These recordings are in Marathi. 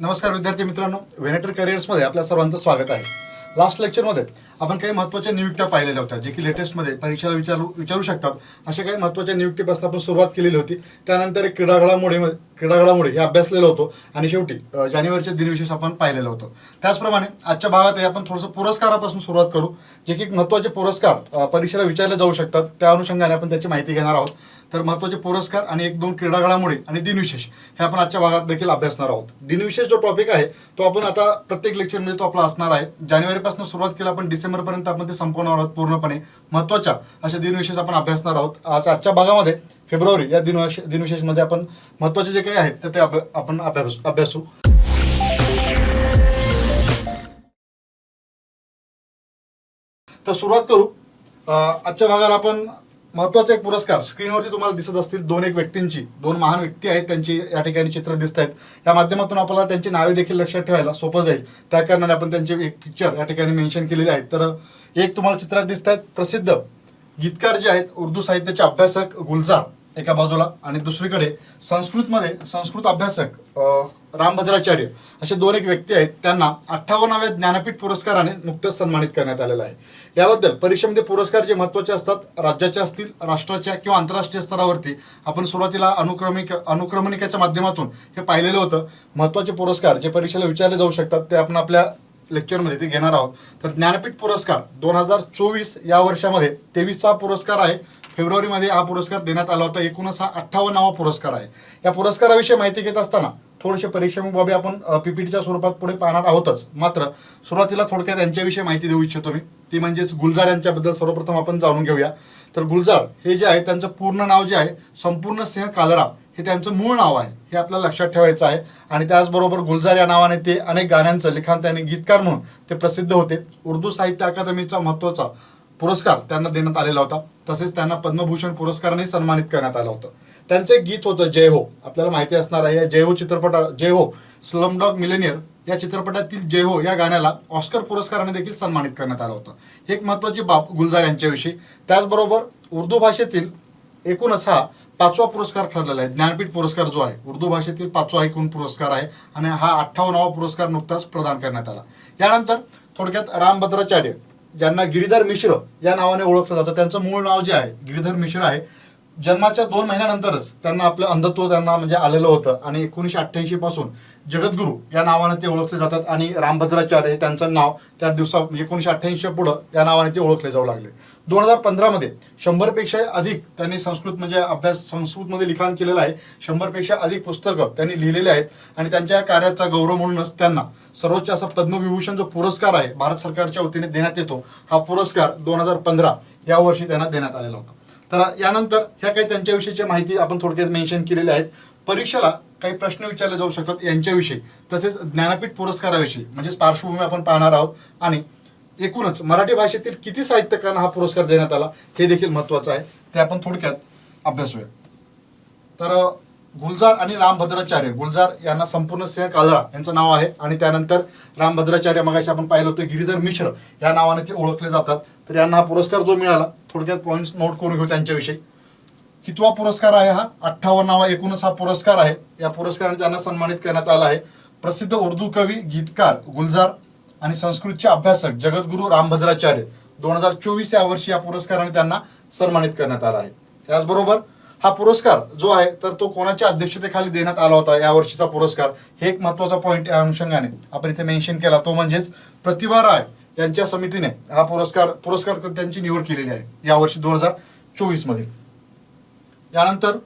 नमस्कार विद्यार्थी मित्रांनो. व्हेनेटर करिअर्समध्ये आपल्या सर्वांचं स्वागत आहे. लास्ट लेक्चरमध्ये आपण काही महत्त्वाच्या नियुक्त्या पाहिलेल्या होत्या जे की लेटेस्टमध्ये परीक्षेला विचारू विचारू शकतात. अशा काही महत्त्वाच्या नियुक्तीपासून आपण सुरुवात केलेली होती. त्यानंतर एक क्रीडा घडामोडी क्रीडा घडामोडी हे अभ्यासलेलं होतो. आणि शेवटी जानेवारीच्या जानेवारीचे दिनविशेष आपण पाहिलेलं होतं. त्याचप्रमाणे आजच्या भागातही आपण थोडंसं पुरस्कारापासून सुरुवात करू जे की महत्त्वाचे पुरस्कार परीक्षेला विचारले जाऊ शकतात. त्या अनुषंगाने आपण त्याची माहिती घेणार आहोत. तर महत्त्वाचे पुरस्कार आणि एक दोन क्रीडा घडामोडी आणि दिनविशेष हे आपण आजच्या भागात देखील अभ्यासणार आहोत. दिनविशेष जो टॉपिक आहे तो आपण आता प्रत्येक लेक्चरमध्ये तो आपला असणार आहे. जानेवारीपासून सुरुवात केली आपण डिसेंबरपर्यंत आपण ते संपवणार आहोत पूर्णपणे. महत्त्वाच्या अशा दिनविशेष आपण अभ्यासणार आहोत. आज आजच्या भागामध्ये फेब्रुवारी या दिनविशे दिनविशेषमध्ये आपण महत्त्वाचे जे काही आहेत तर ते अभ्या- आपण अभ्यास अभ्यासू. तर सुरुवात करू. आजच्या भागाला आपण महत्त्वाचा एक पुरस्कार. स्क्रीनवरती तुम्हाला दिसत असतील दोन एक व्यक्तींची दोन महान व्यक्ती आहेत त्यांची या ठिकाणी चित्र दिसत आहेत. या माध्यमातून आपल्याला त्यांची नावे देखील लक्षात ठेवायला सोपं जाईल. त्या कारणाने आपण त्यांचे एक पिक्चर या ठिकाणी मेन्शन केलेले आहेत तर एक तुम्हाला चित्रात दिसत आहेत प्रसिद्ध गीतकार जे आहेत उर्दू साहित्याचे अभ्यासक गुलजार. एका बाजूला आणि दुसरीकडे संस्कृतमध्ये संस्कृत अभ्यासक रामभद्राचार्य असे दोन एक व्यक्ती आहेत. त्यांना अठ्ठावन्नाव्या ज्ञानपीठ पुरस्काराने नुकतंच सन्मानित करण्यात आलेलं आहे. याबद्दल परीक्षेमध्ये पुरस्कार जे महत्त्वाचे असतात राज्याचे असतील राष्ट्राच्या किंवा आंतरराष्ट्रीय स्तरावरती आपण सुरुवातीला अनुक्रमिक अनुक्रमणिकाच्या माध्यमातून हे पाहिलेलं होतं. महत्त्वाचे पुरस्कार जे परीक्षेला विचारले जाऊ शकतात ते आपण आपल्या लेक्चरमध्ये ते घेणार आहोत. तर ज्ञानपीठ पुरस्कार दोन हजार चोवीस या वर्षामध्ये तेवीसचा पुरस्कार आहे. फेब्रुवारीमध्ये हा पुरस्कार देण्यात आला होता. एकूणच हा अठ्ठावन्नावा पुरस्कार आहे. या पुरस्काराविषयी माहिती घेत असताना थोडेसे परिश्रम बाबी आपण पीपीटीच्या स्वरूपात पुढे पाहणार आहोतच. मात्र सुरुवातीला थोडक्यात यांच्याविषयी माहिती देऊ इच्छितो मी. ती म्हणजेच गुलजार यांच्याबद्दल सर्वप्रथम आपण जाणून घेऊया. तर गुलजार हे जे आहे त्यांचं पूर्ण नाव जे आहे संपूर्ण सिंह कालरा हे त्यांचं मूळ नाव आहे. हे आपल्याला लक्षात ठेवायचं आहे. आणि त्याचबरोबर गुलजार या नावाने ते अनेक गाण्यांचं लिखाण त्यांनी गीतकार म्हणून ते प्रसिद्ध होते. उर्दू साहित्य अकादमीचा महत्त्वाचा पुरस्कार त्यांना देण्यात आलेला होता. तसेच त्यांना पद्मभूषण पुरस्काराने सन्मानित करण्यात आलं होतं. त्यांचं एक गीत होतं जय हो. आपल्याला माहिती असणार आहे या जय हो चित्रपटा जय हो स्लमडॉग मिलेनियर या चित्रपटातील जय हो या गाण्याला ऑस्कर पुरस्काराने देखील सन्मानित करण्यात आलं होतं. ही एक महत्त्वाची बाब गुलजार यांच्याविषयी. त्याचबरोबर उर्दू भाषेतील एकूणच हा पाचवा पुरस्कार ठरलेला आहे. ज्ञानपीठ पुरस्कार जो आहे उर्दू भाषेतील पाचवा एकूण पुरस्कार आहे आणि हा अठ्ठावन्नावा पुरस्कार नुकताच प्रदान करण्यात आला. यानंतर थोडक्यात रामभद्राचार्य. ज्यांना गिरीधर मिश्र या नावाने ओळखलं जातं. त्यांचं मूळ नाव जे आहे गिरीधर मिश्र आहे जन्माच्या दोन महिन्यानंतरच त्यांना आपलं अंधत्व त्यांना म्हणजे आलेलं होतं. आणि एकोणीसशे अठ्ठ्याऐंशी पासून जगद्गुरू या नावाने ते ओळखले जातात आणि रामभद्राचार्य हे त्यांचं नाव त्या दिवसा एकोणीसशे अठ्ठ्याऐंशी पुढं या नावाने ते ओळखले जाऊ लागले. दोन हजार पंधरामध्ये शंभरपेक्षा अधिक त्यांनी संस्कृत म्हणजे अभ्यास संस्कृतमध्ये लिखाण केलेलं आहे. शंभरपेक्षा अधिक पुस्तकं त्यांनी लिहिलेली आहेत आणि त्यांच्या कार्याचा गौरव म्हणूनच त्यांना सर्वोच्च असा पद्मविभूषण जो पुरस्कार आहे भारत सरकारच्या वतीने देण्यात येतो हा पुरस्कार दोन हजार पंधरा या वर्षी त्यांना देण्यात आलेला होता. तर यानंतर ह्या काही त्यांच्याविषयीच्या माहिती आपण थोडक्यात मेन्शन केलेल्या आहेत. परीक्षेला काही प्रश्न विचारले जाऊ शकतात यांच्याविषयी तसेच ज्ञानपीठ पुरस्काराविषयी म्हणजेच पार्श्वभूमी आपण पाहणार आहोत. आणि एकूणच मराठी भाषेतील किती साहित्यकांना हा पुरस्कार देण्यात आला हे देखील महत्त्वाचं आहे. ते आपण थोडक्यात अभ्यासूया तर गुलजार आणि रामभद्राचार्य गुलजार यांना संपूर्ण सिंह कालरा यांचं नाव आहे. आणि त्यानंतर रामभद्राचार्य मगाशी आपण पाहिलं होतं गिरीधर मिश्र या नावाने ते ओळखले जातात. तर यांना हा पुरस्कार जो मिळाला थोडक्यात पॉईंट्स नोट करून घेऊ त्यांच्याविषयी. कितवा पुरस्कार आहे हा? अठ्ठावन्नावा एकूणच हा पुरस्कार आहे. या पुरस्काराने त्यांना सन्मानित करण्यात आला आहे. प्रसिद्ध उर्दू कवी गीतकार गुलजार आणि संस्कृतचे अभ्यासक जगद्गुरू रामभद्राचार्य दोन हजार चोवीस या वर्षी या पुरस्काराने त्यांना सन्मानित करण्यात आला आहे. त्याचबरोबर हा पुरस्कार जो आहे तर तो कोणाच्या अध्यक्षतेखाली देण्यात आला होता या वर्षीचा पुरस्कार हे एक महत्त्वाचा पॉईंट या अनुषंगाने आपण इथे मेन्शन केला. तो म्हणजेच प्रतिभा राय यांच्या समितीने हा पुरस्कार पुरस्कार त्यांची निवड केलेली आहे यावर्षी दोन हजार चोवीसमध्ये. यानंतर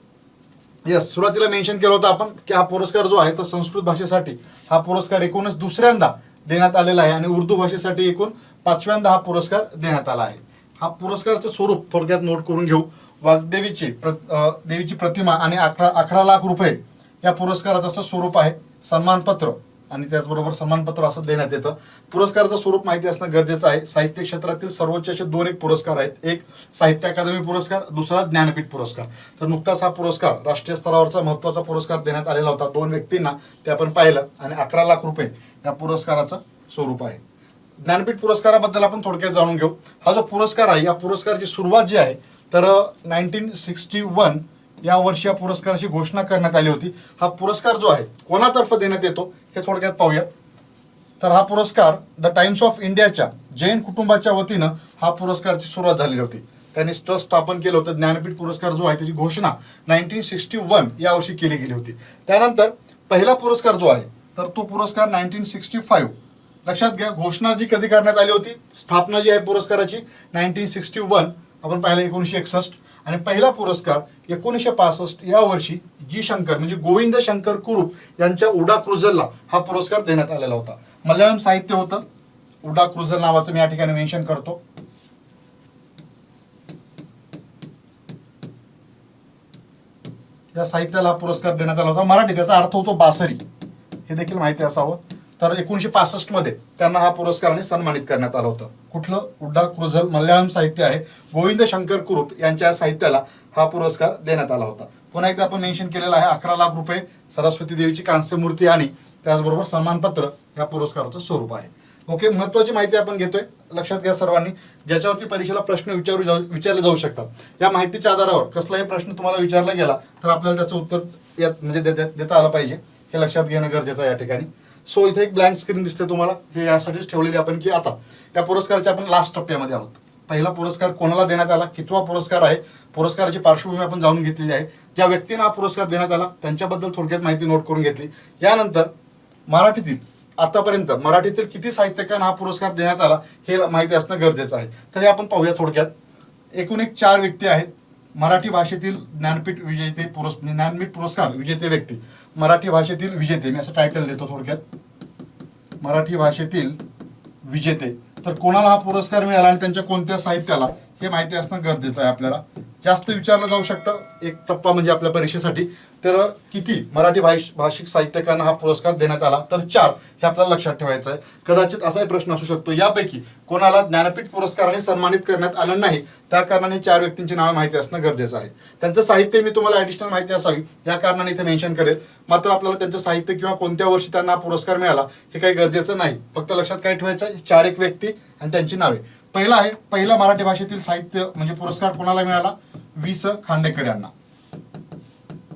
यस सुरुवातीला मेन्शन केलं होतं आपण की हा पुरस्कार जो आहे तो संस्कृत भाषेसाठी हा पुरस्कार एकूणच दुसऱ्यांदा देण्यात आलेला आहे आणि उर्दू भाषेसाठी एकूण पाचव्यांदा हा पुरस्कार देण्यात आला आहे. हा पुरस्कारचं स्वरूप थोडक्यात नोट करून घेऊ. वाग्देवीची प्र देवीची प्रतिमा आणि अकरा अकरा लाख रुपये या पुरस्काराचं असं स्वरूप आहे. सन्मानपत्र. आणि त्याचबरोबर सन्मानपत्र असं देण्यात येतं. पुरस्काराचं स्वरूप माहिती असणं गरजेचं आहे. साहित्य क्षेत्रातील सर्वोच्च असे दोन एक पुरस्कार आहेत. एक साहित्य अकादमी पुरस्कार दुसरा ज्ञानपीठ पुरस्कार. तर नुकताच हा पुरस्कार राष्ट्रीय स्तरावरचा महत्त्वाचा पुरस्कार देण्यात आलेला होता. दोन व्यक्तींना ते आपण पाहिलं आणि अकरा लाख रुपये या पुरस्काराचं स्वरूप आहे. ज्ञानपीठ पुरस्काराबद्दल आपण थोडक्यात जाणून घेऊ. हा जो पुरस्कार आहे या पुरस्काराची सुरुवात जी आहे तर नाईन्टीन सिक्स्टी वन या वर्षी या पुरस्काराची घोषणा करण्यात आली होती. हा पुरस्कार जो आहे कोणातर्फे देण्यात येतो हे थोडक्यात पाहूया. तर हा पुरस्कार द टाइम्स ऑफ इंडियाच्या जैन कुटुंबाच्या वतीनं हा पुरस्कारची सुरुवात झालेली होती. त्यांनी ट्रस्ट स्थापन केलं होतं. ज्ञानपीठ पुरस्कार जो आहे त्याची घोषणा नाईन्टीन सिक्स्टी वन या वर्षी केली गेली होती. त्यानंतर पहिला पुरस्कार जो आहे तर तो पुरस्कार नाईन्टीन सिक्स्टी फाईव्ह. लक्षात घ्या घोषणा जी कधी करण्यात आली होती? स्थापना जी आहे पुरस्काराची नाईन्टीन सिक्स्टी वन. आपण पाहिलं एकोणीसशे एकसष्ट. आणि पहिला पुरस्कार एकोणीसशे पासष्ट या वर्षी जी शंकर म्हणजे गोविंद शंकर कुरूप यांच्या उडा क्रुझलला हा पुरस्कार देण्यात आलेला होता. मल्याळम साहित्य होतं. उडा क्रुझल नावाचं मी या ठिकाणी मेन्शन करतो. या साहित्याला पुरस्कार देण्यात आला होता. मराठी त्याचा अर्थ होतो बासरी. हे देखील माहिती असावं. तर एकोणीशे पासष्टमध्ये त्यांना हा पुरस्काराने सन्मानित करण्यात आलं होतं. कुठलं? उड्डा क्रुझल मल्याळम साहित्य आहे. गोविंद शंकर कुरूप यांच्या साहित्याला हा पुरस्कार देण्यात आला होता. पुन्हा एकदा आपण मेन्शन केलेलं आहे अकरा लाख रुपये सरस्वती देवीची कांस्य मूर्ती आणि त्याचबरोबर सन्मानपत्र या पुरस्काराचं स्वरूप आहे. ओके महत्वाची माहिती आपण घेतोय. लक्षात घ्या सर्वांनी. ज्याच्यावरती परीक्षेला प्रश्न विचारू जाऊ विचारले जाऊ शकतात. या माहितीच्या आधारावर कसलाही प्रश्न तुम्हाला विचारला गेला तर आपल्याला त्याचं उत्तर यात म्हणजे देता आलं पाहिजे. हे लक्षात घेणं गरजेचं आहे या ठिकाणी. सो इथे एक ब्लँक स्क्रीन दिसते तुम्हाला. हे यासाठीच ठेवलेली आपण की आता या पुरस्काराच्या आपण लास्ट टप्प्यामध्ये आहोत. पहिला पुरस्कार कोणाला देण्यात आला कितवा पुरस्कार आहे पुरस्काराची पार्श्वभूमी आपण जाणून घेतलेली आहे. ज्या व्यक्तींना हा पुरस्कार देण्यात आला त्यांच्याबद्दल थोडक्यात माहिती नोट करून घेतली. यानंतर मराठीतील आतापर्यंत मराठीतील किती साहित्यकांना हा पुरस्कार देण्यात आला हे माहिती असणं गरजेचं आहे. तर हे आपण पाहूया थोडक्यात. एकूण एक चार व्यक्ती आहेत. मराठी भाषेतील ज्ञानपीठ विजेते पुरस् ज्ञानपीठ पुरस्कार विजेते व्यक्ती. मराठी भाषेतील विजेते. मी असं टायटल देतो थोडक्यात. मराठी भाषेतील विजेते. तर कोणाला हा पुरस्कार मिळाला आणि त्यांच्या कोणत्या साहित्याला? हे माहिती असणं गरजेचं आहे आपल्याला. जास्त विचारलं जाऊ शकतं. एक टप्पा म्हणजे आपल्या परीक्षेसाठी. तर किती मराठी भाष भाषिक साहित्यकांना हा पुरस्कार देण्यात आला? तर चार हे आपल्याला लक्षात ठेवायचं आहे कदाचित असाही प्रश्न असू शकतो. यापैकी कोणाला ज्ञानपीठ पुरस्काराने सन्मानित करण्यात आलं नाही त्या कारणाने चार व्यक्तींची नावे माहिती असणं गरजेचं आहे. त्यांचं साहित्य मी तुम्हाला ॲडिशनल माहिती असावी या कारणाने इथे मेन्शन करेल. मात्र आपल्याला त्यांचं साहित्य किंवा कोणत्या वर्षी त्यांना पुरस्कार मिळाला हे काही गरजेचं नाही. फक्त लक्षात काय ठेवायचं चार एक व्यक्ती आणि त्यांची नावे. पहिला आहे पहिला मराठी भाषेतील साहित्य म्हणजे पुरस्कार कोणाला मिळाला? वि स खांडेकर यांना.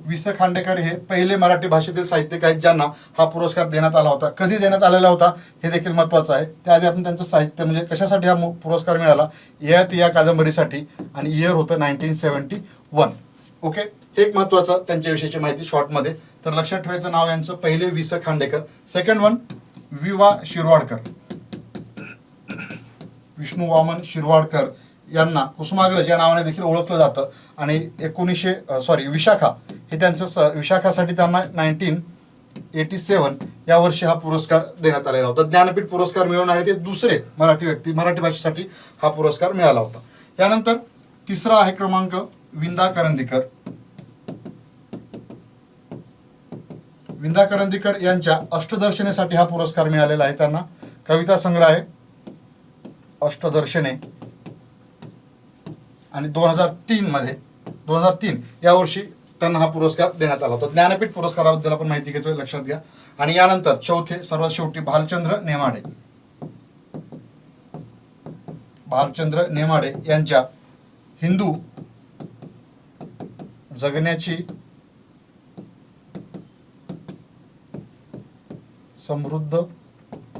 वि स खांडेकर हे पहिले मराठी भाषेतील साहित्यिक आहेत ज्यांना हा पुरस्कार देण्यात आला होता. कधी देण्यात आलेला होता? हे देखील महत्वाचं आहे. त्याआधी आपण त्यांचं साहित्य म्हणजे कशासाठी हा पुरस्कार मिळाला? यत या कादंबरीसाठी आणि इयर होतं नाईन्टीन सेवन्टी वन. ओके? एक महत्वाचं त्यांच्याविषयीची माहिती शॉर्टमध्ये. तर लक्षात ठेवायचं नाव यांचं पहिले वि स खांडेकर. सेकंड वन वि वा शिरवाडकर. विष्णू वामन शिरवाडकर यांना कुसुमाग्रज या नावाने देखील ओळखलं जातं. आणि एकोणीसशे सॉरी विशाखा हे त्यांचं स विशाखासाठी त्यांना नाईन्टीन एटी सेवन या वर्षी हा पुरस्कार देण्यात आलेला होता. ज्ञानपीठ पुरस्कार मिळवणारे ते दुसरे मराठी व्यक्ती मराठी भाषेसाठी हा पुरस्कार मिळाला होता. यानंतर तिसरा आहे क्रमांक विंदा करंदीकर. विंदा करंदीकर यांच्या अष्टदर्शनेसाठी हा पुरस्कार मिळालेला आहे त्यांना. कविता संग्रह आहे. अष्टदर्शने आणि दोन हजार तीन मध्ये दोन हजार तीन या वर्षी त्यांना हा पुरस्कार देण्यात आला होता. ज्ञानपीठ पुरस्काराबद्दल आपण माहिती घेतोय लक्षात घ्या. आणि यानंतर चौथे सर्वात शेवटी भालचंद्र नेमाडे. भालचंद्र नेमाडे यांच्या हिंदू जगण्याची समृद्ध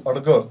अडगळ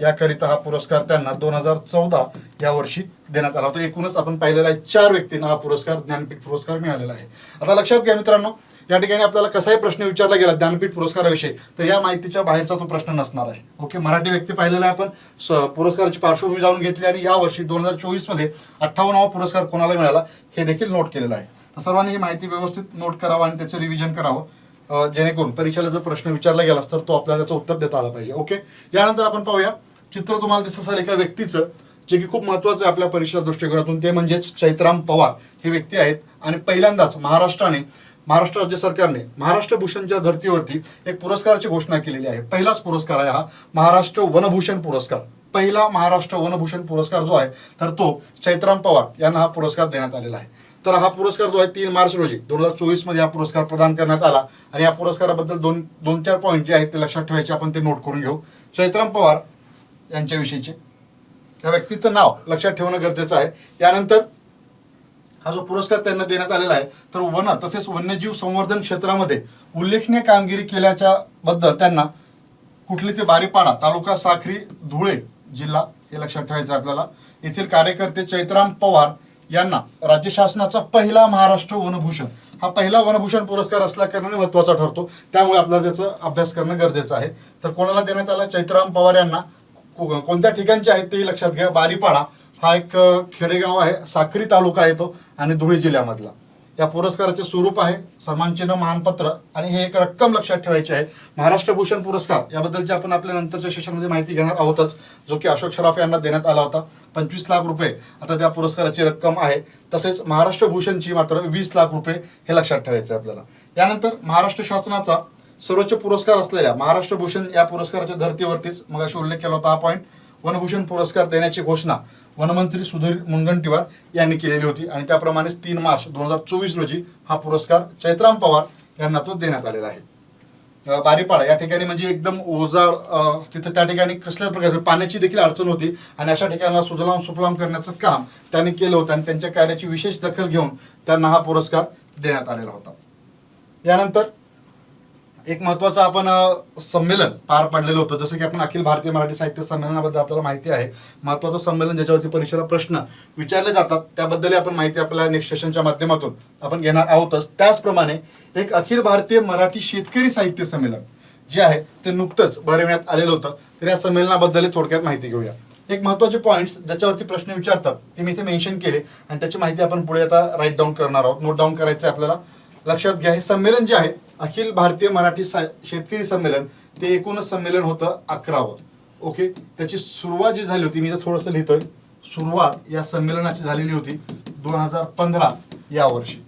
याकरिता हा पुरस्कार त्यांना दोन हजार चौदा या वर्षी देण्यात आला होता. एकूणच आपण पाहिलेला आहे चार व्यक्तींना हा पुरस्कार ज्ञानपीठ पुरस्कार मिळालेला आहे. आता लक्षात घ्या मित्रांनो या ठिकाणी आपल्याला कसाही प्रश्न विचारला गेला ज्ञानपीठ पुरस्काराविषयी तर या माहितीच्या बाहेरचा तो प्रश्न नसणार आहे. ओके मराठी व्यक्ती पाहिलेला आहे आपण. स- पुरस्काराची पार्श्वभूमी जाऊन घेतली आणि या वर्षी दोन हजार चोवीसमध्ये अठ्ठावन्नावा पुरस्कार कोणाला मिळाला हे देखील नोट केलेलं आहे. तर सर्वांनी ही माहिती व्यवस्थित नोट करावं आणि त्याचं रिव्हिजन करावं. जेणेकरून परीक्षेला जर प्रश्न विचारला गेला तर तो आपल्याला त्याचं उत्तर देता आलं पाहिजे. ओके यानंतर आपण पाहूया. चित्र तुम्हाला दिसत असेल एका व्यक्तीचं जे की खूप महत्वाचं आहे आपल्या परीक्षा दृष्टिकोनातून ते म्हणजेच चैत्राम पवार हे व्यक्ती आहेत. आणि पहिल्यांदाच महाराष्ट्राने महाराष्ट्र राज्य सरकारने महाराष्ट्र भूषणच्या धर्तीवरती एक पुरस्काराची घोषणा केलेली आहे पहिलाच पुरस्कार आहे हा महाराष्ट्र वनभूषण पुरस्कार. पहिला महाराष्ट्र वनभूषण पुरस्कार जो आहे तर तो चैत्राम पवार यांना हा पुरस्कार देण्यात आलेला आहे. तर हा पुरस्कार जो आहे तीन मार्च रोजी दोन हजार चोवीसमध्ये हा पुरस्कार प्रदान करण्यात आला. आणि या पुरस्काराबद्दल दोन दोन चार पॉईंट जे आहेत ते लक्षात ठेवायचे आपण ते नोट करून घेऊ. चैत्राम पवार यांच्याविषयीचे. त्या व्यक्तीचं नाव लक्षात ठेवणं गरजेचं आहे. यानंतर हा जो पुरस्कार त्यांना देण्यात आलेला आहे तर वन तसेच वन्यजीव संवर्धन क्षेत्रामध्ये उल्लेखनीय कामगिरी केल्याच्या बद्दल त्यांना कुठली ते बारीपाडा तालुका साखरी धुळे जिल्हा हे लक्षात ठेवायचं आपल्याला. येथील कार्यकर्ते चैत्राम पवार यांना राज्य शासनाचा पहिला महाराष्ट्र वनभूषण. हा पहिला वनभूषण पुरस्कार असल्या कारणाने महत्त्वाचा ठरतो. त्यामुळे आपल्याला त्याचा अभ्यास करणं गरजेचं आहे. तर कोणाला देण्यात आला? चैत्राम पवार यांना. को- कोणत्या ठिकाणचे आहेत ते लक्षात घ्या. बारीपाडा हा एक अ, खेडेगाव आहे. साक्री तालुका आहे तो आणि धुळे जिल्ह्यामधला. या पुरस्काराचे स्वरूप आहे सन्मानचिन्ह मानपत्र आणि हे एक रक्कम लक्षात ठेवायची आहे. महाराष्ट्र भूषण पुरस्कार याबद्दलची आपण आपल्या नंतरच्या सेशनमध्ये माहिती घेणार आहोतच जो की अशोक शराफ यांना देण्यात आला होता. पंचवीस लाख रुपये आता त्या पुरस्काराची रक्कम आहे. तसेच महाराष्ट्र भूषणची मात्र वीस लाख रुपये हे लक्षात ठेवायचं आहे आपल्याला. यानंतर महाराष्ट्र शासनाचा सर्वोच्च पुरस्कार असलेल्या महाराष्ट्र भूषण या पुरस्काराच्या धर्तीवरतीच मग उल्लेख केला होता. हा पॉईंट वनभूषण पुरस्कार देण्याची घोषणा वनमंत्री सुधीर मुनगंटीवार यांनी केलेली होती आणि त्याप्रमाणेच तीन मार्च दोन हजार चोवीस रोजी हा पुरस्कार चैत्राम पवार यांना तो देण्यात आलेला आहे. बारीपाडा या ठिकाणी म्हणजे एकदम ओझाळ तिथं त्या ठिकाणी कसल्या प्रकारे पाण्याची देखील अडचण होती आणि अशा ठिकाणाला सुजलाम सुफलाम करण्याचं काम त्यांनी केलं होतं आणि त्यांच्या कार्याची विशेष दखल घेऊन त्यांना हा पुरस्कार देण्यात आलेला होता. यानंतर एक महत्वाचं आपण संमेलन पार पाडलेलं होतं. जसं की आपण अखिल भारतीय मराठी साहित्य संमेलनाबद्दल आपल्याला माहिती आहे. महत्वाचं संमेलन ज्याच्यावरती परीक्षेला प्रश्न विचारले जातात त्याबद्दल आपण माहिती आपल्याला नेक्स्ट सेशनच्या माध्यमातून आपण घेणार आहोतच. त्याचप्रमाणे एक अखिल भारतीय मराठी शेतकरी साहित्य संमेलन जे आहे ते नुकतंच भरविण्यात आलेलं होतं. तर या संमेलनाबद्दल थोडक्यात माहिती घेऊया. एक महत्त्वाचे पॉईंट्स ज्याच्यावरती प्रश्न विचारतात ते मी इथे मेन्शन केले आणि त्याची माहिती आपण पुढे आता राईट डाऊन करणार आहोत. नोट डाऊन करायचं आहे आपल्याला. लक्षात घ्या हे संमेलन जे आहे अखिल भारतीय मराठी सा शेतकरी संमेलन ते एकूणच संमेलन होतं अकरावं. ओके त्याची सुरुवात जी झाली होती मी इथं थोडंसं लिहितोय. सुरुवात या संमेलनाची झालेली होती दोन हजार पंधरा या वर्षी.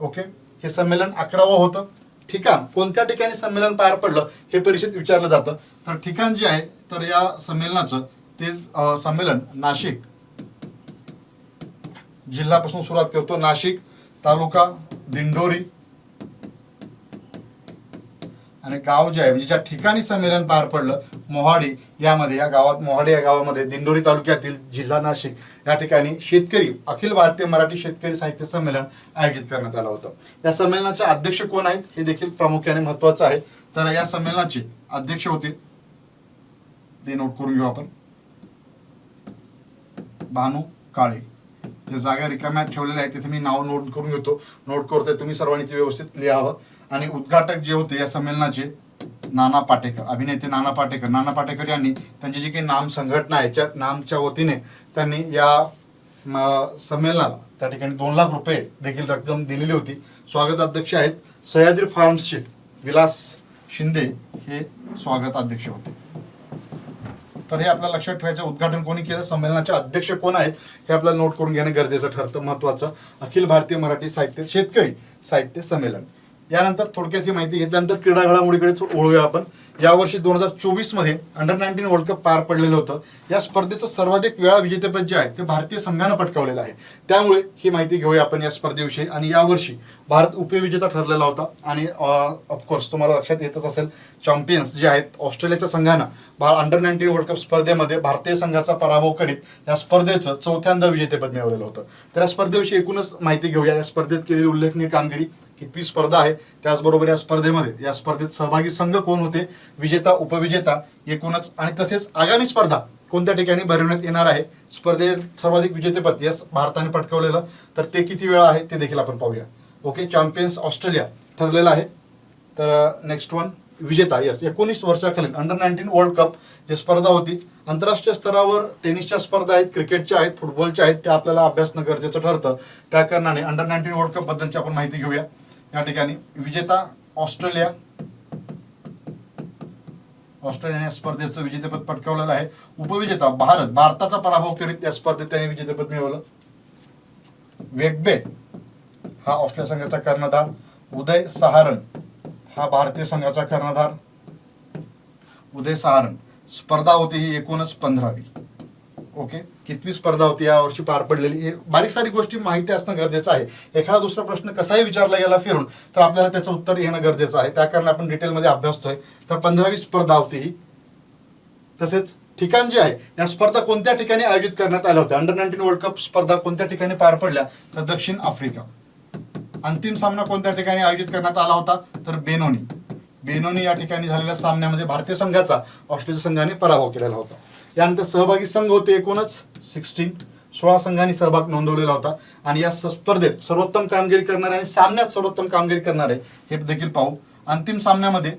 ओके हे संमेलन अकरावं होतं. ठिकाण कोणत्या ठिकाणी संमेलन पार पडलं हे परीक्षेत विचारलं जातं. तर ठिकाण जे आहे तर या संमेलनाचं ते संमेलन नाशिक. जिल्ह्यापासून सुरुवात करतो नाशिक तालुका दिंडोरी आणि गाव जे आहे म्हणजे ज्या ठिकाणी संमेलन पार पडलं मोहाडी यामध्ये या गावात मोहाडी या गावामध्ये दिंडोरी तालुक्यातील जिल्हा नाशिक या ठिकाणी शेतकरी अखिल भारतीय मराठी शेतकरी साहित्य संमेलन आयोजित करण्यात आलं होतं. या संमेलनाचे अध्यक्ष कोण आहेत हे देखील प्रामुख्याने महत्वाचं आहे. तर या संमेलनाचे अध्यक्ष होते ते नोट करून घेऊ आपण. भानू काळे. ज्या जागा रिकाम्या ठेवलेल्या आहेत तिथे मी नाव नोट करून घेतो. नोट करतोय तुम्ही सर्वांनी ते व्यवस्थित लिहावं. आणि उद्घाटक जे होते या संमेलनाचे नाना पाटेकर अभिनेते नाना पाटेकर. नाना पाटेकर यांनी त्यांची जी काही नाम संघटना आहे त्या नामच्या वतीने त्यांनी या संमेलनाला त्या ठिकाणी दोन लाख रुपये देखील रक्कम दिलेली होती. स्वागत अध्यक्ष आहेत सह्याद्री फार्म्सचे विलास शिंदे हे स्वागत अध्यक्ष होते. तर हे आपल्याला लक्षात ठेवायचं उद्घाटन कोणी केलं? संमेलनाचे अध्यक्ष कोण आहेत? हे आपल्याला नोट करून घेणं गरजेचं ठरतं महत्वाचं. अखिल भारतीय मराठी साहित्य शेतकरी साहित्य संमेलन. यानंतर थोडक्यात ही माहिती घेतल्यानंतर क्रीडा घडामोडीकडे ओळूया वळूया आपण. यावर्षी दोन हजार चोवीसमध्ये अंडर नाईन्टीन वर्ल्ड कप पार पडलेलं होतं. या स्पर्धेचं सर्वाधिक वेळा विजेतेपद जे आहे ते भारतीय संघानं पटकावलेलं आहे. त्यामुळे ही माहिती घेऊया आपण या स्पर्धेविषयी. आणि यावर्षी भारत उपविजेता ठरलेला होता. आणि ऑफकोर्स तुम्हाला लक्षात येतच असेल चॅम्पियन्स जे आहेत ऑस्ट्रेलियाच्या संघानं भा अंडर नाईन्टीन वर्ल्ड कप स्पर्धेमध्ये भारतीय संघाचा पराभव करीत या स्पर्धेचं चौथ्यांदा विजेतेपद मिळवलेलं होतं. तर या स्पर्धेविषयी एकूणच माहिती घेऊया. या स्पर्धेत केलेली उल्लेखनीय कामगिरी कितवी स्पर्धा आहे त्याचबरोबर या स्पर्धेमध्ये या स्पर्धेत सहभागी संघ कोण होते? विजेता उपविजेता एकूणच आणि तसेच आगामी स्पर्धा कोणत्या ठिकाणी भरवण्यात येणार आहे? स्पर्धेत सर्वाधिक विजेतेपद यस भारताने पटकवलेलं. तर ते किती वेळा आहे ते देखील आपण पाहूया. ओके चॅम्पियन्स ऑस्ट्रेलिया ठरलेलं आहे. तर नेक्स्ट वन विजेता यस एकोणीस वर्षाखालील अंडर नाईन्टीन वर्ल्ड कप जे स्पर्धा होती. आंतरराष्ट्रीय स्तरावर टेनिसच्या स्पर्धा आहेत क्रिकेटच्या आहेत फुटबॉलच्या आहेत त्या आपल्याला अभ्यासणं गरजेचं ठरतं. त्या कारणाने अंडर नाईन्टीन वर्ल्ड कप बद्दलची आपण माहिती घेऊया. या ठिकाणी विजेता ऑस्ट्रेलिया. ऑस्ट्रेलियाने स्पर्धेचं विजेतेपद पटकावलेलं आहे. उपविजेता भारत भारताचा पराभव करीत या स्पर्धेत त्याने विजेतेपद मिळवलं. वेगबे हा ऑस्ट्रेलिया संघाचा कर्णधार. उदय सहारण हा भारतीय संघाचा कर्णधार. उदय सहारण स्पर्धा होती ही एकूणच पंधरावी. ओके? कितवी स्पर्धा होती? यावर्षी पार पडलेली. हे बारीक सारी गोष्टी माहिती असणं गरजेचं आहे. एखादा दुसरा प्रश्न कसाही विचारला गेला फिरून तर आपल्याला त्याचं उत्तर येणं गरजेचं आहे. त्या कारण आपण डिटेलमध्ये अभ्यासतोय तर पंधरावी स्पर्धा होती. ही तसेच ठिकाण जे आहे या स्पर्धा कोणत्या ठिकाणी आयोजित करण्यात आल्या होत्या? अंडर नाईन्टीन वर्ल्ड कप स्पर्धा कोणत्या ठिकाणी पार पडल्या? तर दक्षिण आफ्रिका. अंतिम सामना कोणत्या ठिकाणी आयोजित करण्यात आला होता? तर बेनोनी. बेनोनी या ठिकाणी झालेल्या सामन्यामध्ये भारतीय संघाचा ऑस्ट्रेलिया संघाने पराभव केलेला होता. यानंतर सहभागी संघ होते एकूणच सिक्स्टीन सोळा संघांनी सहभाग नोंदवलेला होता. आणि या स्पर्धेत सर्वोत्तम कामगिरी करणारे आणि सामन्यात सर्वोत्तम कामगिरी करणारे हे देखील पाहू. अंतिम सामन्यामध्ये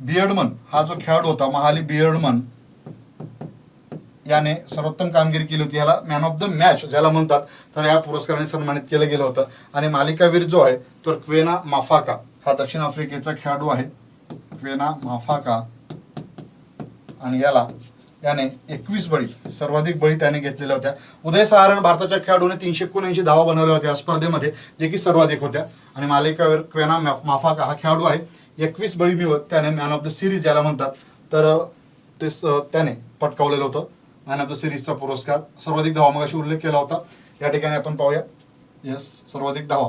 बियर्डमन हा जो खेळाडू होता महाली बियर्डमन याने सर्वोत्तम कामगिरी केली होती. याला मॅन ऑफ द मॅच ज्याला म्हणतात तर या पुरस्काराने सन्मानित केलं गेलं होतं. आणि मालिकावीर जो आहे तो क्वेना माफाका हा दक्षिण आफ्रिकेचा खेळाडू आहे. Kwena Maphaka. आणि याला याने एकवीस बळी सर्वाधिक बळी त्याने घेतलेल्या होत्या. उदय सहारण भारताच्या खेळाडूने तीनशे एकोणऐंशी धावा बनवल्या होत्या स्पर्धेमध्ये जे की सर्वाधिक होत्या. आणि मालिकावर क्वेना माफाका हा खेळाडू आहे. एकवीस बळी मिळवत त्याने मॅन ऑफ द सिरीज याला म्हणतात. तर ते त्याने पटकावलेलं होतं. मॅन ऑफ द सिरीजचा पुरस्कार सर्वाधिक धावा मगाशी उल्लेख केला होता. या ठिकाणी आपण पाहूया. यस सर्वाधिक धावा.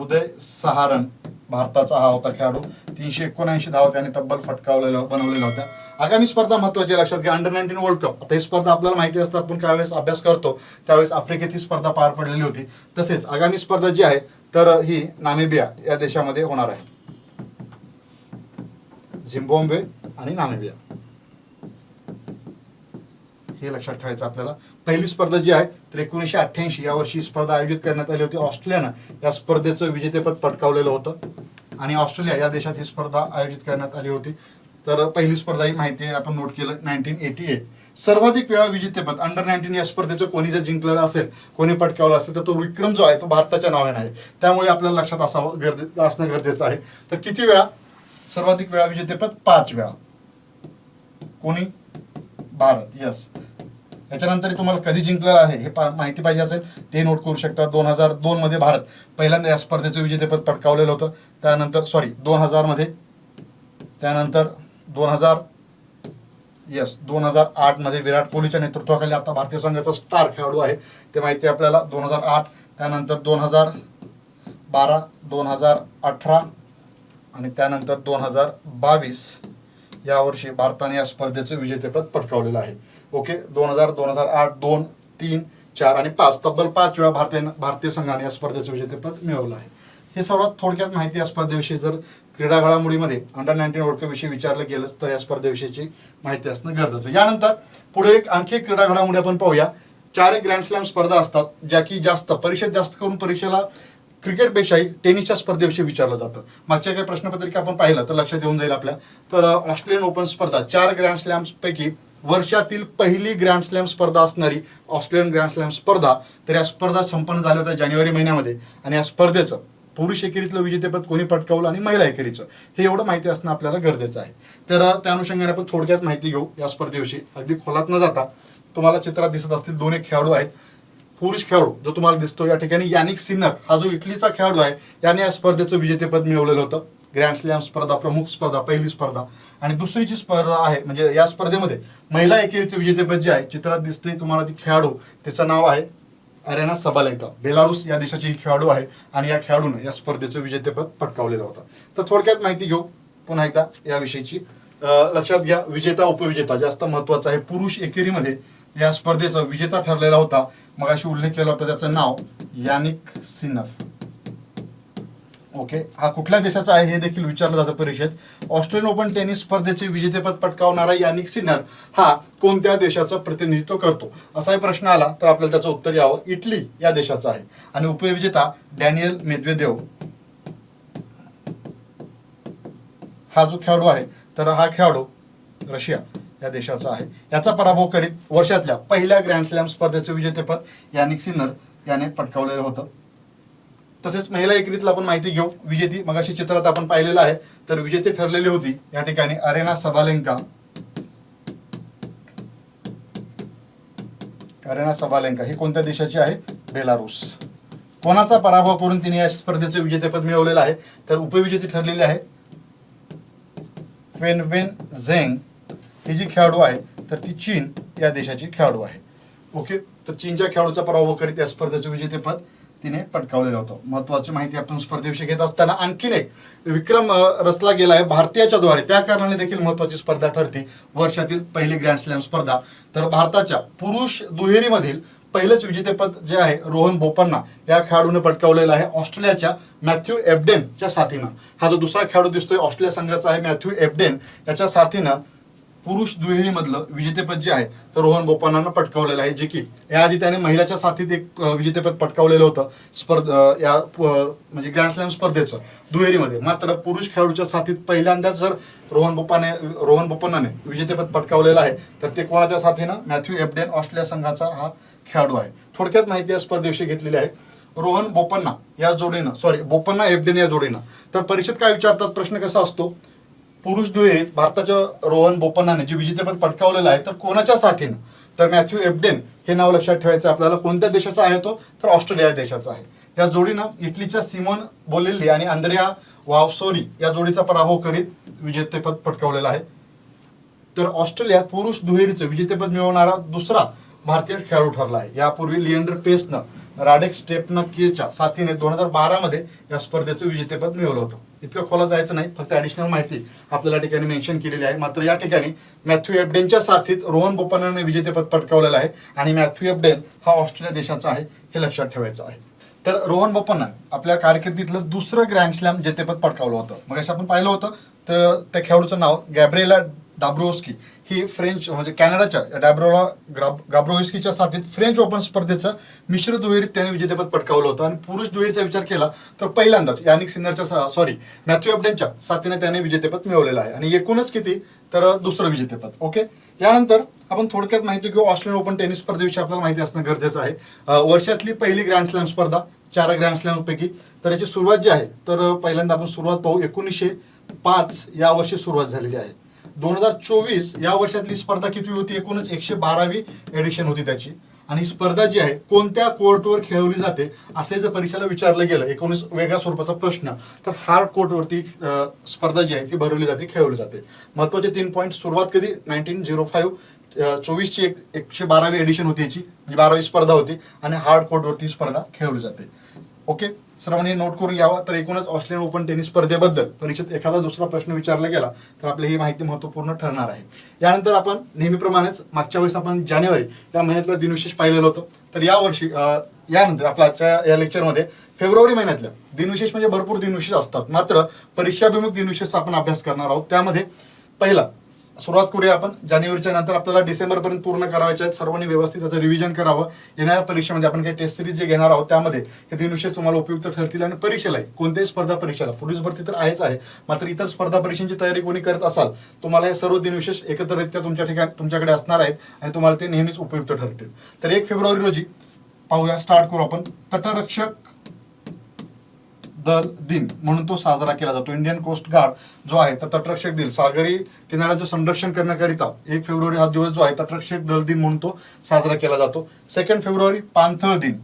उदय सहारण भारताचा हा होता खेळाडू. तीनशे एकोणऐंशी धावा त्याने तब्बल फटकावलेल्या बनवलेल्या होत्या. आगामी स्पर्धा महत्वाची लक्षात घ्या अंडर नाईन्टीन वर्ल्ड कप आता ही स्पर्धा आपल्याला माहिती असतं आपण त्यावेळेस अभ्यास करतो त्यावेळेस आफ्रिकेत ही स्पर्धा पार पडलेली होती. तसेच आगामी स्पर्धा जी आहे तर ही नामेबिया या देशामध्ये होणार आहे. झिम्बॉम्बे आणि नामेबिया. हे लक्षात ठेवायचं आपल्याला. पहिली स्पर्धा जी आहे तर एकोणीसशे अठ्ठ्याऐंशी या वर्षी स्पर्धा आयोजित करण्यात आली होती. ऑस्ट्रेलियानं या स्पर्धेचं विजेतेपद पटकावलेलं होतं. आणि ऑस्ट्रेलिया या देशात ही स्पर्धा आयोजित करण्यात आली होती. तर पहिली स्पर्धा ही माहिती आहे आपण नोट केलं नाईन्टीन एटी एट सर्वाधिक वेळा विजेतेपद अंडर नाईन्टीन या स्पर्धेचं कोणी जर जिंकलेलं असेल कोणी पटकावलं असेल तर तो विक्रम जो आहे तो भारताच्या नावाने आहे. त्यामुळे आपल्याला लक्षात असावं गरजे असणं गरजेचं आहे. तर किती वेळा? सर्वाधिक वेळा विजेतेपद पाच वेळा. कोणी? भारत यस याच्यानंतर तुम्हाला कधी जिंकलेलं आहे हे पा- माहिती पाहिजे असेल ते नोट करू शकता. दोन हजार दोनमध्ये भारत पहिल्यांदा या स्पर्धेचं विजेतेपद पटकावलेलं होतं. त्यानंतर सॉरी दोन हजारमध्ये त्यानंतर दोन हजार येस दोन हजार आठमध्ये विराट कोहलीच्या नेतृत्वाखाली आता भारतीय संघाचा स्टार खेळाडू आहे. ते माहिती आपल्याला दोन हजार आठ त्यानंतर दोन हजार बारा दोन हजार अठरा आणि त्यानंतर दोन हजार बावीस. यावर्षी भारताने या स्पर्धेचं विजेतेपद पटकावलेलं आहे. ओके दोन हजार दोन हजार आठ दोन तीन चार आणि पाच. तब्बल पाच वेळा भारतीय भारतीय संघाने या स्पर्धेचं विजेतेपद मिळवलं आहे. हे सर्वात थोडक्यात माहिती या स्पर्धेविषयी. जर क्रीडा घडामोडीमध्ये अंडर नाईन्टीन वर्ल्ड कपविषयी विचारलं गेलं तर या स्पर्धेविषयीची माहिती असणं गरजेचं यानंतर पुढे एक आणखी एक क्रीडा घडामोडी आपण पाहूया. चार एक ग्रँड स्लॅम स्पर्धा असतात ज्या की जास्त परीक्षेत जास्त करून परीक्षेला क्रिकेटपेक्षाही टेनिसच्या स्पर्धेविषयी विचारलं जातं. मागच्या काही प्रश्नपत्रिका आपण पाहिलं तर लक्षात येऊन जाईल आपल्या. तर ऑस्ट्रेलियन ओपन स्पर्धा चार ग्रँड स्लॅम्सपैकी वर्षातील पहिली ग्रँड स्लॅम स्पर्धा असणारी ऑस्ट्रेलियन ग्रँड स्लॅम स्पर्धा तर या स्पर्धा संपन्न झाल्या होत्या जानेवारी महिन्यामध्ये. आणि या स्पर्धेचं पुरुष एकेरीतलं विजेतेपद कोणी पटकावलं आणि महिला एकेरीचं हे एवढं माहिती असणं आपल्याला गरजेचं आहे. तर त्या अनुषंगाने आपण थोडक्यात माहिती घेऊ या स्पर्धेविषयी. अगदी खोलात न जाता तुम्हाला चित्रात दिसत असतील दोन एक खेळाडू आहेत. पुरुष खेळाडू जो तुम्हाला दिसतो या ठिकाणी यानिक सिन्नर. हा जो इटलीचा खेळाडू आहे याने या स्पर्धेचं विजेतेपद मिळवलेलं होतं. ग्रँड स्लॅम स्पर्धा प्रमुख स्पर्धा पहिली स्पर्धा. आणि दुसरी जी स्पर्धा आहे म्हणजे या स्पर्धेमध्ये महिला एकेरीचे विजेतेपद जे आहे चित्रात दिसते तुम्हाला ती खेळाडू. तिचं नाव आहे अरेना सबालेंका. बेलारूस या देशाची ही खेळाडू आहे आणि या खेळाडूनं या स्पर्धेचं विजेतेपद पटकावलेलं होतं. तर थोडक्यात माहिती घेऊ पुन्हा एकदा याविषयीची. विषयीची लक्षात घ्या विजेता उपविजेता जास्त महत्त्वाचा आहे. पुरुष एकेरीमध्ये या स्पर्धेचा विजेता ठरलेला होता. मग अशी उल्लेख केला होता त्याचं नाव यानिक सिन्नर. ओके हा कुठल्या देशाचा आहे हे देखील विचारलं जातं परीक्षेत ऑस्ट्रेलियन ओपन टेनिस स्पर्धेचे विजेतेपद पटकावणारा यानिक सिन्नर हा कोणत्या देशाचं प्रतिनिधित्व करतो? असाही प्रश्न आला तर आपल्याला त्याचं उत्तर यावं. इटली या देशाचा आहे. आणि उपविजेता डॅनियल मेदवेदेव हा जो खेळाडू आहे तर हा खेळाडू रशिया या देशाचा आहे. याचा पराभव करीत वर्षातल्या पहिल्या ग्रँड स्लॅम स्पर्धेचे विजेतेपद यानिक सिन्नर याने पटकावलेलं होतं. तसेच महिला एकरीतला आपण माहिती घेऊ. विजेती मगाशी चित्रात आपण पाहिलेलं आहे. तर विजेती ठरलेली होती. या ठिकाणी अरेना सबालेंका. Aryna Sabalenka. ही कोणत्या देशाची आहे? बेलारूस. कोणाचा पराभव करून तिने या स्पर्धेचे विजेतेपद मिळवलेलं आहे? तर उपविजेती ठरलेली आहे. वेन वेन झेंग ही जी खेळाडू आहे तर ती चीन या देशाची खेळाडू आहे. ओके? तर चीनच्या खेळाडूचा पराभव करीत या स्पर्धेचे विजेतेपद. तिने पटकावलेलं होतं. महत्वाची माहिती आपण स्पर्धेविषयी घेत असताना आणखीन एक विक्रम रचला गेला आहे भारतीयाच्या द्वारे. त्या कारणाने देखील महत्वाची स्पर्धा ठरते. वर्षातील पहिली ग्रँड स्लॅम स्पर्धा. तर भारताच्या पुरुष दुहेरीमधील पहिलंच विजेतेपद जे आहे रोहन बोपन्ना या खेळाडूने पटकावलेलं आहे ऑस्ट्रेलियाच्या मॅथ्यू एबडेनच्या साथीनं. हा जो दुसरा खेळाडू दिसतोय ऑस्ट्रेलिया संघाचा आहे मॅथ्यू एबडेन. याच्या साथीनं पुरुष दुहेरीमधलं विजेतेपद जे आहे तर रोहन बोपन्नानं पटकावलेलं आहे. जे की याआधी त्याने महिलाच्या साथीत एक विजेतेपद पटकावलेलं होतं. स्पर्धा या म्हणजे ग्रँड स्लॅम स्पर्धेचं दुहेरीमध्ये. मात्र पुरुष खेळाडूच्या साथीत पहिल्यांदाच जर रोहन बोपाने रोहन बोपन्नाने विजेतेपद पटकावलेलं आहे तर ते कोणाच्या साथीनं? मॅथ्यू एबडेन ऑस्ट्रेलिया संघाचा हा खेळाडू आहे. थोडक्यात माहिती या स्पर्धेविषयी घेतलेली आहे. रोहन बोपन्ना या जोडीनं सॉरी बोपन्ना एबडेन या जोडीनं. तर परीक्षेत काय विचारतात? प्रश्न कसा असतो? पुरुष दुहेरीत भारताच्या रोहन बोपन्नाने जे विजेतेपद पटकावलेलं आहे तर कोणाच्या साथीनं? तर मॅथ्यू एबडेन हे नाव लक्षात ठेवायचं आपल्याला. कोणत्या देशाचा आहे तो? तर ऑस्ट्रेलिया देशाचा आहे. या जोडीनं इटलीच्या सिमोन बोलेल्ली आणि अंद्रिया वावसोरी या जोडीचा पराभव करीत विजेतेपद पटकावलेलं आहे. तर ऑस्ट्रेलियात पुरुष दुहेरीचं विजेतेपद मिळवणारा दुसरा भारतीय खेळाडू ठरला आहे. यापूर्वी लिएंडर पेसनं राडेक स्टेपनं केच्या साथीने दोन हजार बारामध्ये या स्पर्धेचं विजेतेपद मिळवलं होतं. इतकं खोला जायचं नाही फक्त ॲडिशनल माहिती आपल्याला या ठिकाणी मेन्शन केलेली आहे. मात्र या ठिकाणी मॅथ्यू एबडेनच्या साथीत रोहन बोपन्नाने विजेतेपद पटकावलेलं आहे आणि मॅथ्यू एबडेन हा ऑस्ट्रेलिया देशाचा आहे हे लक्षात ठेवायचं आहे. तर रोहन बोपन्ना आपल्या कारकिर्दीतलं दुसरं ग्रँड स्लॅम जेतेपद पटकावलं होतं. मग असं आपण पाहिलं होतं तर त्या खेळाडूचं नाव गॅब्रेला डाब्रोस्की ही फ्रेंच म्हणजे कॅनडाच्या डॅब्रोला ग्राब गाब्रोविस्कीच्या साथीत फ्रेंच ओपन स्पर्धेचं मिश्र दुहेरीत त्याने विजेतेपद पटकावलं होतं. आणि पुरुष दुहेरीचा विचार केला तर पहिल्यांदाच यानिक सिन्नरच्या सॉरी मॅथ्यू अपडेनच्या साथीने त्याने विजेतेपद मिळवलेलं आहे. आणि एकूणच किती? तर दुसरं विजेतेपद. ओके? यानंतर आपण थोडक्यात माहिती घेऊ. ऑस्ट्रेलियन ओपन टेनिस स्पर्धेविषयी आपल्याला माहिती असणं गरजेचं आहे. वर्षातली पहिली ग्रँड स्लॅम स्पर्धा चार ग्रँड स्लॅमपैकी तर याची सुरुवात जी आहे तर पहिल्यांदा आपण सुरुवात पाहू. एकोणीसशे पाच या वर्षी सुरुवात झालेली आहे. दोन हजार चोवीस या वर्षातली स्पर्धा किती होती? एकूणच एकशे बारावी एडिशन होती त्याची. आणि ही स्पर्धा जी आहे कोणत्या कोर्टवर खेळवली जाते असे जर परीक्षेला विचारलं गेलं. एकोणीस वेगळ्या स्वरूपाचा प्रश्न. तर हार्ड कोर्टवरती स्पर्धा जी आहे ती भरवली जाते खेळवली जाते. महत्त्वाचे तीन पॉईंट सुरुवात कधी? नाईन्टीन झिरो फाईव्ह चोवीसची एक एकशे बारावी एडिशन होती याची म्हणजे बारावी स्पर्धा होती आणि हार्ड कोर्टवरती स्पर्धा खेळवली जाते. ओके? सर्वांनी नोट करून घ्यावा. तर एकूणच ऑस्ट्रेलियन ओपन टेनिस स्पर्धेबद्दल परीक्षेत एखादा दुसरा प्रश्न विचारला गेला तर आपली ही माहिती महत्त्वपूर्ण ठरणार आहे. यानंतर आपण नेहमीप्रमाणेच मागच्या वेळेस आपण जानेवारी या महिन्यातलं दिनविशेष पाहिलेलं होतं. तर यावर्षी यानंतर आपल्या आजच्या या लेक्चरमध्ये फेब्रुवारी महिन्यातल्या दिनविशेष म्हणजे भरपूर दिनविशेष असतात. मात्र परीक्षाभिमुख दिनविशेषचा आपण अभ्यास करणार आहोत. त्यामध्ये पहिला सुरुवात करूया आपण. जानेवारीच्या नंतर आपल्याला डिसेंबरपर्यंत पूर्ण करायचे आहेत. सर्वांनी व्यवस्थित त्याचं रिव्हिजन करावं. येणाऱ्या परीक्षेमध्ये आपण काही टेस्ट सिरीज जे घेणार आहोत त्यामध्ये हे तीन विषय तुम्हाला उपयुक्त ठरतील आणि परीक्षेलाही कोणत्याही स्पर्धा परीक्षेला. पोलीस भरती तर आहेच आहे. मात्र इतर स्पर्धा परीक्षांची तयारी कोणी करत असाल तुम्हाला हे सर्व दिनविशेष एकत्रित्या तुमच्या ठिकाणी तुमच्याकडे असणार आहेत आणि तुम्हाला ते नेहमीच उपयुक्त ठरतील. तर एक फेब्रुवारी रोजी पाहूया स्टार्ट करू आपण. तटरक्षक दल दिन म्हणून तो साजरा केला जातो. इंडियन कोस्ट गार्ड जो आहे तर तटरक्षक दिन सागरी किनाऱ्याचं संरक्षण करण्याकरिता एक फेब्रुवारी हा दिवस जो आहे तटरक्षक दल दिन म्हणून तो साजरा केला जातो. सेकंड फेब्रुवारी पाणथळ दिन.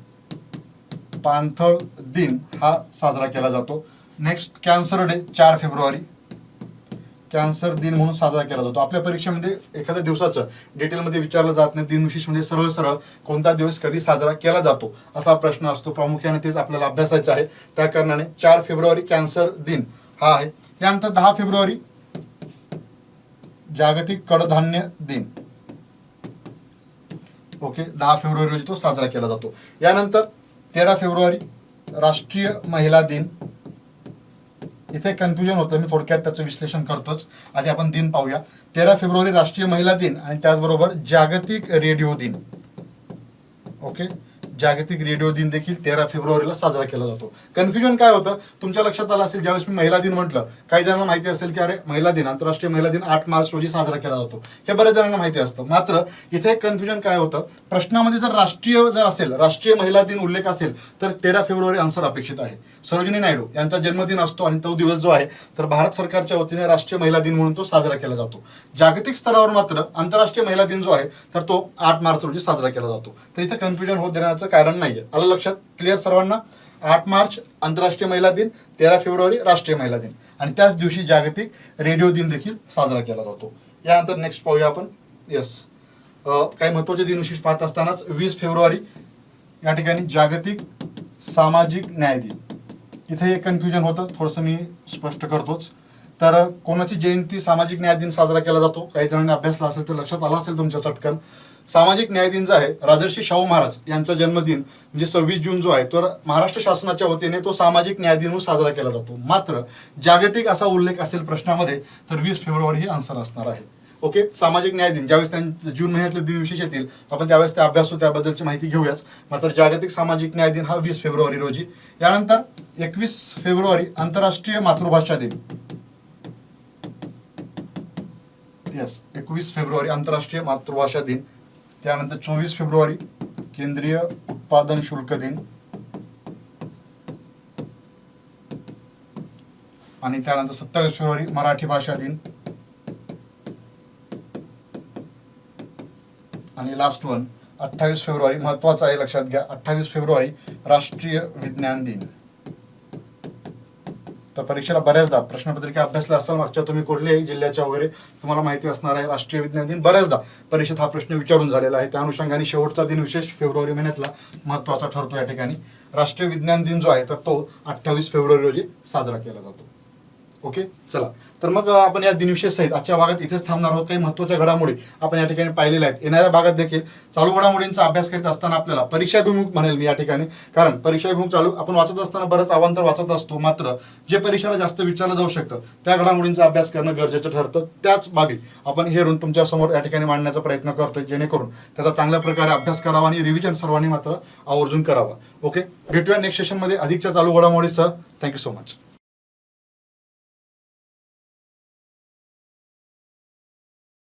पाणथळ दिन हा साजरा केला जातो. नेक्स्ट कॅन्सर डे चार फेब्रुवारी. कॅन्सर दिन म्हणून साजरा केला जातो. आपल्या परीक्षेमध्ये एखाद्या दिवसाचं डिटेलमध्ये विचारलं जात नाही. दिनविशेष म्हणजे सरळ सरळ कोणता दिवस कधी साजरा केला जातो असा प्रश्न असतो. प्रामुख्याने तेच आपल्याला अभ्यासायचं आहे. त्या कारणाने चार फेब्रुवारी कॅन्सर दिन हा आहे. यानंतर दहा फेब्रुवारी जागतिक कडधान्य दिन. ओके दहा फेब्रुवारी रोजी तो साजरा केला जातो. यानंतर तेरा फेब्रुवारी राष्ट्रीय महिला दिन. इथे कन्फ्युजन होतं. मी थोडक्यात त्याचं विश्लेषण करतोच. आधी आपण दिन पाहूया. तेरा फेब्रुवारी राष्ट्रीय महिला दिन आणि त्याचबरोबर जागतिक रेडिओ दिन. ओके जागतिक रेडिओ दिन देखील तेरा फेब्रुवारीला साजरा केला जातो. कन्फ्युजन काय होतं? तुमच्या लक्षात आलं असेल ज्यावेळेस मी महिला दिन म्हटलं काही जणांना माहिती असेल की अरे महिला दिन आंतरराष्ट्रीय महिला दिन आठ मार्च रोजी साजरा केला जातो. हे बऱ्याच जणांना माहिती असतं. मात्र इथे कन्फ्युजन काय होतं? प्रश्नामध्ये जर राष्ट्रीय जर असेल राष्ट्रीय महिला दिन उल्लेख असेल तर तेरा फेब्रुवारी आन्सर अपेक्षित आहे. सरोजिनी नायडू यांचा जन्मदिन असतो आणि तो दिवस जो आहे तर भारत सरकारच्या वतीने राष्ट्रीय महिला दिन म्हणून तो साजरा केला जातो. जागतिक स्तरावर मात्र आंतरराष्ट्रीय महिला दिन जो आहे तर तो आठ मार्च रोजी साजरा केला जातो. तर इथं कन्फ्युजन होत देण्याचं कारण नाहीये. आलं लक्षात? क्लिअर सर्वांना? आठ मार्च आंतरराष्ट्रीय महिला दिन. तेरा फेब्रुवारी राष्ट्रीय महिला दिन. आणि त्याच दिवशी जागतिक रेडिओ दिन देखील साजरा केला जातो. यानंतर नेक्स्ट पाहूया आपण. येस काही महत्त्वाचे दिन विशेष पाहत असतानाच वीस फेब्रुवारी या ठिकाणी जागतिक सामाजिक न्याय दिन. इथे एक कन्फ्युजन होतं. थोडंसं मी स्पष्ट करतोच. तर कोणाची जयंती सामाजिक न्याय दिन साजरा केला जातो? काही जणांनी अभ्यासला असेल तर लक्षात आला असेल तुमच्या चटकन. सामाजिक न्याय दिन जो आहे. राजर्षी शाहू महाराज यांचा जन्मदिन म्हणजे सव्वीस जून जो आहे तर महाराष्ट्र शासनाच्या वतीने तो सामाजिक न्याय दिन म्हणून साजरा केला जातो. मात्र जागतिक असा उल्लेख असेल प्रश्नामध्ये तर वीस फेब्रुवारी हे आन्सर असणार आहे. ओके? सामाजिक न्याय दिन ज्यावेळेस त्यांच्या जून महिन्यातले दिनविशेष येतील आपण त्यावेळेस ते अभ्यासू त्याबद्दलची माहिती घेऊयाच मात्र जागतिक सामाजिक न्याय दिन हा वीस फेब्रुवारी रोजी. यानंतर एकवीस फेब्रुवारी आंतरराष्ट्रीय मातृभाषा दिन. येस एकवीस फेब्रुवारी आंतरराष्ट्रीय मातृभाषा दिन. त्यानंतर चोवीस फेब्रुवारी केंद्रीय उत्पादन शुल्क दिन. आणि त्यानंतर सत्तावीस फेब्रुवारी मराठी भाषा दिन. आणि लास्ट वन अठ्ठावीस फेब्रुवारी महत्वाचं आहे लक्षात घ्या अठ्ठावीस फेब्रुवारी राष्ट्रीय विज्ञान दिन. तर परीक्षेला बऱ्याचदा प्रश्नपत्रिका अभ्यासला असाल मागच्या तुम्ही कुठल्याही जिल्ह्याच्या वगैरे तुम्हाला माहिती असणार आहे राष्ट्रीय विज्ञान दिन बऱ्याचदा परीक्षेत हा प्रश्न विचारून झालेला आहे. त्या अनुषंगाने शेवटचा दिन विशेष फेब्रुवारी महिन्यातला महत्त्वाचा ठरतो या ठिकाणी. राष्ट्रीय विज्ञान दिन जो आहे तर तो अठ्ठावीस फेब्रुवारी रोजी साजरा केला जातो. ओके? चला. तर मग आपण या दिनविशेष सहित आजच्या भागात इथेच थांबणार आहोत. काही महत्त्वाच्या घडामोडी आपण या ठिकाणी पाहिलेल्या आहेत. येणाऱ्या भागात देखील चालू घडामोडींचा अभ्यास करीत असताना आपल्याला परीक्षाभिमुख म्हणेल मी या ठिकाणी. कारण परीक्षाभिमुख चालू आपण वाचत असताना बरंच अवांतर वाचत असतो. मात्र जे परीक्षेला जास्त विचारलं जाऊ शकतं त्या घडामोडींचा अभ्यास करणं गरजेचं ठरतं. त्याच बाबी आपण हेरून तुमच्या तुमच्यासमोर या ठिकाणी मांडण्याचा प्रयत्न करतोय जेणेकरून त्याचा चांगल्या प्रकारे अभ्यास करावा आणि रिव्हिजन सर्वांनी मात्र आवर्जून करावा. ओके? भेटूया नेक्स्ट सेशनमध्ये अधिकच्या चालू घडामोडीसह. Thank you so much